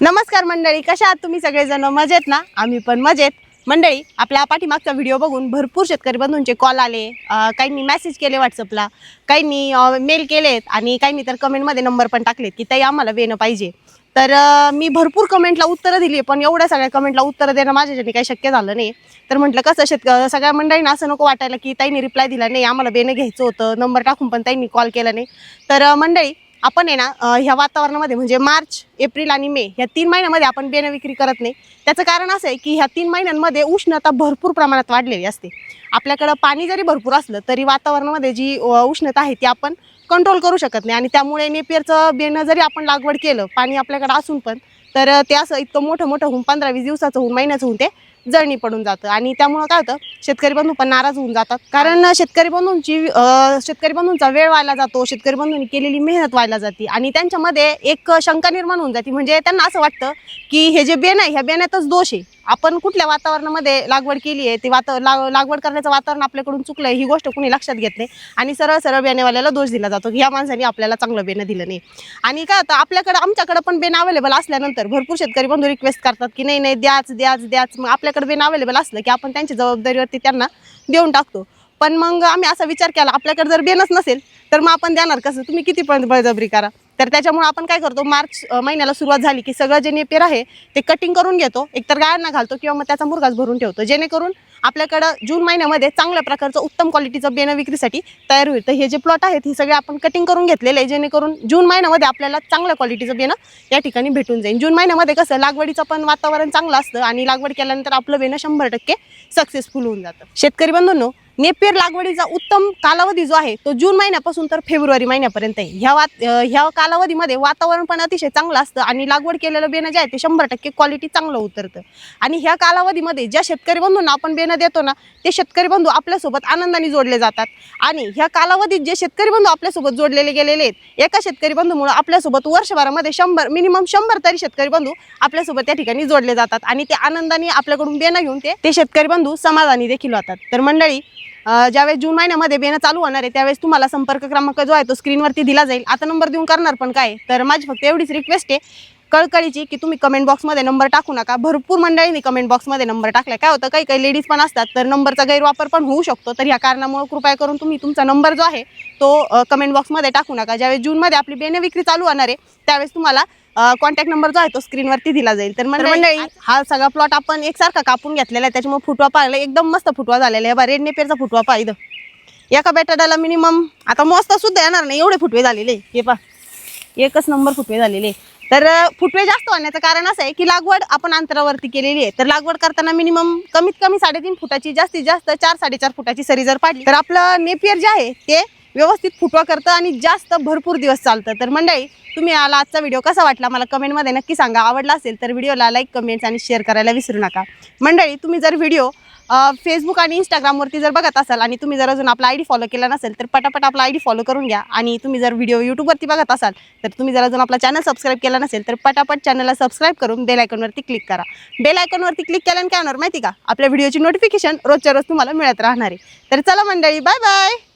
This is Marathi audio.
नमस्कार मंडळी कशा आहात तुम्ही सगळेजण? मजेत ना? आम्ही पण मजेत. मंडळी आपल्या पाठीमागचा व्हिडिओ बघून भरपूर शेतकरी बंधूंचे कॉल आले. काहींनी मेसेज केले व्हॉट्सअपला काहींनी मेल केलेत आणि काहींनी तर कमेंटमध्ये नंबर पण टाकलेत की ताई आम्हाला वेणं पाहिजे. तर मी भरपूर कमेंटला उत्तरं दिली पण एवढ्या सगळ्या कमेंटला उत्तरं देणं माझ्याच्याने काही शक्य झालं नाही. तर म्हटलं कसं शेतक सगळ्या मंडळींना असं नको वाटायला की ताईंनी रिप्लाय दिला नाही आम्हाला बेणं घ्यायचं होतं नंबर टाकून पण ताईंनी कॉल केला नाही. तर मंडळी आपण आहे ना ह्या वातावरणामध्ये म्हणजे मार्च एप्रिल आणि मे ह्या तीन महिन्यामध्ये आपण बेणं विक्री करत नाही. त्याचं कारण असं आहे की ह्या तीन महिन्यांमध्ये उष्णता भरपूर प्रमाणात वाढलेली असते. आपल्याकडं पाणी जरी भरपूर असलं तरी वातावरणामध्ये जी उष्णता आहे ती आपण कंट्रोल करू शकत नाही. आणि त्यामुळे नेपियरचं बेणं जरी आपण लागवड केलं पाणी आपल्याकडं असून पण तर ते असं इतकं मोठं मोठं होऊन पंधरा वीस दिवसाचं होऊन महिन्याचं होऊन ते जळणी पडून जातं. आणि त्यामुळं काय होतं शेतकरी बंधू पण नाराज होऊन जातात. कारण शेतकरी बंधूंची शेतकरी बंधूंचा वेळ व्हायला जातो शेतकरी बंधूंनी केलेली मेहनत व्हायला जाते. आणि त्यांच्यामध्ये एक शंका निर्माण होऊन जाते. म्हणजे त्यांना असं वाटतं की हे जे बेन आहे ह्या बेण्यातच दोष आहे. आपण कुठल्या वातावरणामध्ये लागवड केली आहे ती वाता लागवड करण्याचं वातावरण आपल्याकडून चुकलं आहे ही गोष्ट कुणी लक्षात घेत नाही. आणि सरळ सरळ बेनेवाल्याला दोष दिला जातो की ह्या माणसाने आपल्याला चांगलं बेणं दिलं नाही. आणि काय होतं आपल्याकडं आमच्याकडं पण बेन अवेलेबल असल्यानंतर भरपूर शेतकरी बंधू रिक्वेस्ट करतात की नाही नाही द्याच द्याच द्याच. मग आपल्याकडे बेन अवेलेबल असलं की आपण त्यांच्या जबाबदारीवरती त्यांना देऊन टाकतो. पण मग आम्ही असा विचार केला आपल्याकडे जर बेनच नसेल तर मग आपण देणार कसं? तुम्ही किती पण बळजबरी करा. तर त्याच्यामुळे आपण काय करतो मार्च महिन्याला सुरुवात झाली की सगळं जे नेपेर आहे ते कटिंग करून घेतो. एकतर गाळ्यांना घालतो किंवा मग त्याचा मुरगाच भरून ठेवतो. जेणेकरून आपल्याकडं जून महिन्यामध्ये चांगल्या प्रकारचं उत्तम क्वालिटीचं बेणं विक्रीसाठी तयार होईल. तर हे जे प्लॉट आहेत हे सगळे आपण कटिंग करून घेतलेले आहे जेणेकरून जून महिन्यामध्ये आपल्याला चांगल्या क्वालिटीचं बेणं या ठिकाणी भेटून जाईल. जून महिन्यामध्ये कसं लागवडीचं पण वातावरण चांगलं असतं आणि लागवड केल्यानंतर आपलं बेणं शंभर टक्के सक्सेसफुल होऊन जातं. शेतकरी बंधूंनो नेपियर लागवडीचा उत्तम कालावधी जो आहे तो जून महिन्यापासून तर फेब्रुवारी महिन्यापर्यंत आहे. ह्या वात ह्या कालावधीमध्ये वातावरण पण अतिशय चांगलं असतं आणि लागवड केलेलं बेणं जे आहे ते शंभर टक्के क्वालिटी चांगलं उतरतं. आणि ह्या कालावधीमध्ये ज्या शेतकरी बंधूंना आपण बेणं देतो ना ते शेतकरी बंधू आपल्यासोबत आनंदाने जोडले जातात. आणि ह्या कालावधीत जे शेतकरी बंधू आपल्यासोबत जोडलेले गेलेले आहेत एका शेतकरी बंधूमुळे आपल्यासोबत वर्षभरामध्ये शंभर मिनिमम शंभर तरी शेतकरी बंधू आपल्यासोबत त्या ठिकाणी जोडले जातात. आणि ते आनंदाने आपल्याकडून बेणं घेऊन ते ते शेतकरी बंधू समाधानी देखील होतात तर मंडळी ज्यावेळेस जून महिन्यामध्ये बेणं चालू होणार आहे त्यावेळेस तुम्हाला संपर्क क्रमांक जो आहे तो स्क्रीनवरती दिला जाईल. आता नंबर देऊन करणार पण काय तर माझी फक्त एवढीच रिक्वेस्ट आहे. कळकळीची की तुम्ही कमेंट बॉक्समध्ये नंबर टाकू नका. भरपूर मंडळींनी कमेंट बॉक्समध्ये नंबर टाकला काय होतं? काही काही लेडीज पण असतात तर नंबरचा गैरवापर पण होऊ शकतो. तर ह्या कारणामुळे कृपया करून तुम्ही तुमचा नंबर जो आहे तो कमेंट बॉक्समध्ये टाकू नका. ज्यावेळेस जूनमध्ये आपली बेणं विक्री चालू होणार आहे त्यावेळेस तुम्हाला कॉन्टॅक्ट नंबर जो आहे तो स्क्रीनवरती दिला जाईल. तर मंडळी हा सगळा प्लॉट आपण एकसारखा कापून घेतलेला आहे. त्याच्यामुळे फुटवा पाहिला एकदम मस्त फुटवा झालेला आहे. बा रेड नेपेरचा फुटवा पाहिलं एका बॅटाडाला मिनिमम आता मोजता सुद्धा येणार नाही. एवढे फुटवे झालेले हे पा एकच नंबर फुटवे झालेले तर फुटवे जास्त होण्याचं कारण असं आहे की लागवड आपण अंतरावरती केलेली आहे. तर लागवड करताना मिनिमम कमीत कमी साडेतीन फुटाची जास्तीत जास्त चार साडेचार फुटाची सरी जर पाडली तर आपलं नेपियर जे आहे ते व्यवस्थित फुटवा करतं आणि जास्त भरपूर दिवस चालतं. तर मंडळी तुम्ही आला आजचा व्हिडिओ कसा वाटला मला कमेंटमध्ये नक्की सांगा. आवडला असेल तर व्हिडिओला लाईक कमेंट्स आणि शेअर करायला विसरू नका. मंडळी तुम्ही जर व्हिडिओ फेसबुक आणि इंस्टाग्रामवरती जर बघत असाल आणि तुम्ही जर अजून आपला आय डी फॉलो केला नसेल तर पटापट आपला आय डी फॉलो करून घ्या. आणि तुम्ही जर व्हिडिओ यूट्यूबवरती बघत असाल तर तुम्ही जर अजून आपला चॅनल सबस्क्राईब केला नसेल तर पटापट चॅनलला सबस्क्राईब करून बेल आयकॉनवरती क्लिक करा. बेल आयकॉनवरती क्लिक केल्याने काय होणार माहिती का? आपल्या व्हिडिओची नोटिफिकेशन रोजच्या रोज तुम्हाला मिळत राहणार आहे. तर चला मंडळी बाय बाय